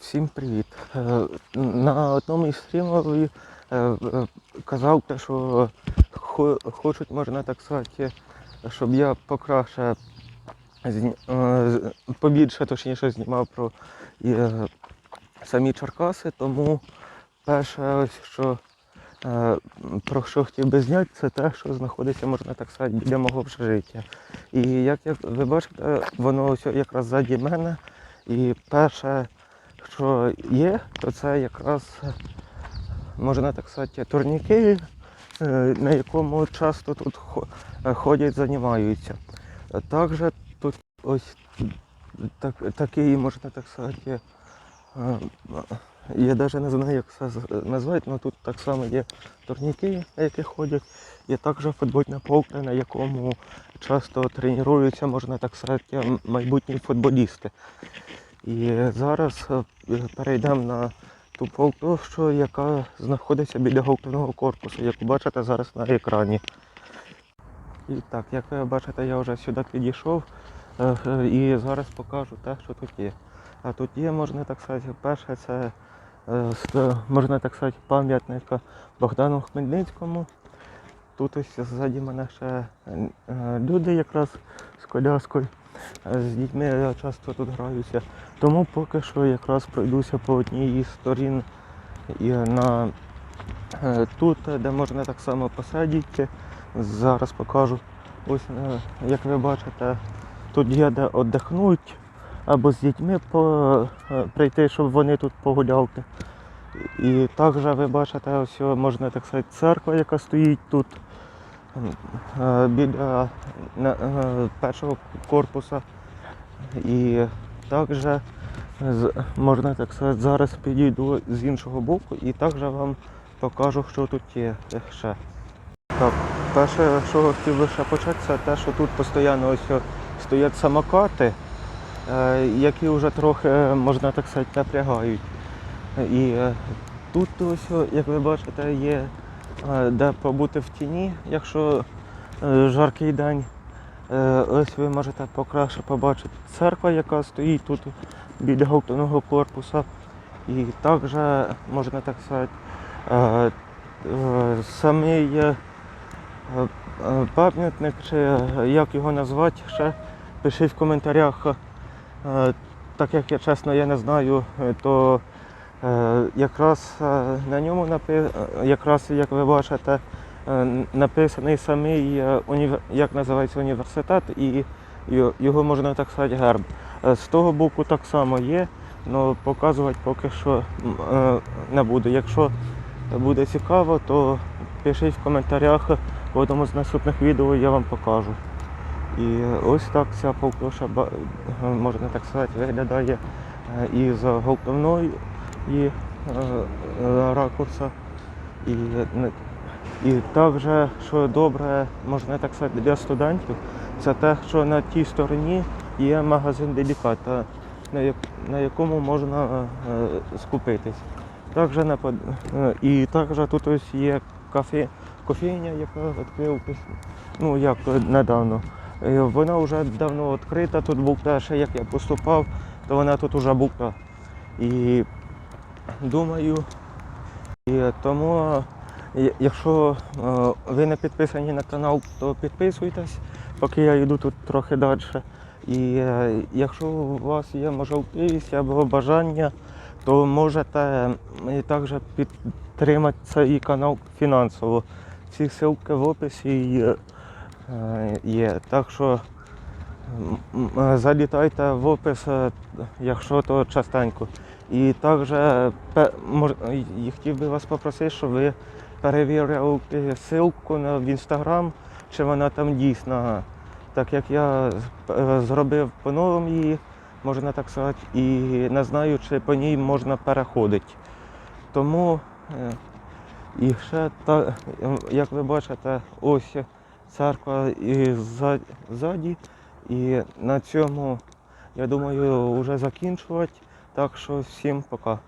Всім привіт. Е, На одному із стрімів е, е, казав, що хочуть, можна так сказати, щоб я покраще побільше точніше знімав про самі Черкаси, тому перше, ось що про що хотів би зняти, це те, що знаходиться, можна так сказати, біля мого общежиття. І як ви бачите, воно ось якраз ззаді мене. І перше, що є, то це якраз, можна так сказати, турніки, е, на якому часто тут ходять, займаються. Також тут ось так, такий, можна так сказати, е, я навіть не знаю, як це назвати, але тут так само є турніки, на яких ходять, і також футбольне поле, на якому часто тренуються, можна так сказати, майбутні футболісти. І зараз е, перейдемо на ту полтовщу, яка знаходиться біля головного корпусу, як ви бачите зараз на екрані. І так, як ви бачите, я вже сюди підійшов е, і зараз покажу те, що тут є. А тут є, можна так сказати, перше це е, можна так сказати, пам'ятник Богдану Хмельницькому. Тут ось ззаді мене ще люди якраз з коляскою. З дітьми я часто тут граюся. Тому поки що якраз пройдуся по одній із сторін і на е, тут, е, де можна так само посадити. Зараз покажу. Ось, е, як ви бачите, тут є де віддихнути або з дітьми по, прийти, щоб вони тут погуляли. І також ви бачите, ось можна так сказати, церква, яка стоїть тут біля е, першого корпуса. І також можна так сказати, зараз підійду з іншого боку і також вам покажу, що тут є ще. Так, перше, що хотів би ще почати, це те, що тут постійно ось стоять самокати, е, які вже трохи, можна так сказати, напрягають. І е, тут ось, як ви бачите, є е, де побути в тіні, якщо е, жаркий день. Е, Ось ви можете покраще побачити церква, яка стоїть тут біля головного корпуса. І також, можна так сказати, е, самий пам'ятник, чи як його назвати, ще пишіть в коментарях. Так як я чесно я не знаю, то якраз е, на ньому е, якраз як ви бачите, е, написаний самий е, як називається університет і його можна так сказати герб. Е, З того боку так само є, але показувати поки що е, не буду. Якщо буде цікаво, то пишіть в коментарях в одному з наступних відео я вам покажу. І ось так ця полтоша, е, можна так сказати, виглядає е, із головної і е, е, ракурса. І, і також, що добре, можна так сказати, для студентів, це те, що на тій стороні є магазин деліката, на, як- на якому можна е, скупитись. Також на, і також тут ось є кафе, кофейня, яка відкрилась, ну як недавно. Вона вже давно відкрита, тут був перше, як я поступав, то вона тут вже була. І думаю, і тому, е, якщо е, ви не підписані на канал, то підписуйтесь, поки я йду тут трохи далі. І е, якщо у вас є можливість або бажання, то можете і також підтримати цей канал фінансово. Всі ссылки в описі є. е. Так що залітайте в опис, е, якщо то частенько. І також і хотів би вас попросити, щоб ви перевірили ссылку в інстаграм, чи вона там дійсна. Так як я е, зробив по-новому її, можна так сказати, і не знаю, чи по ній можна переходити. Тому е, і ще та, е, як ви бачите, ось церква і ззаді. І на цьому, я думаю, вже закінчувати. Так що всім пока.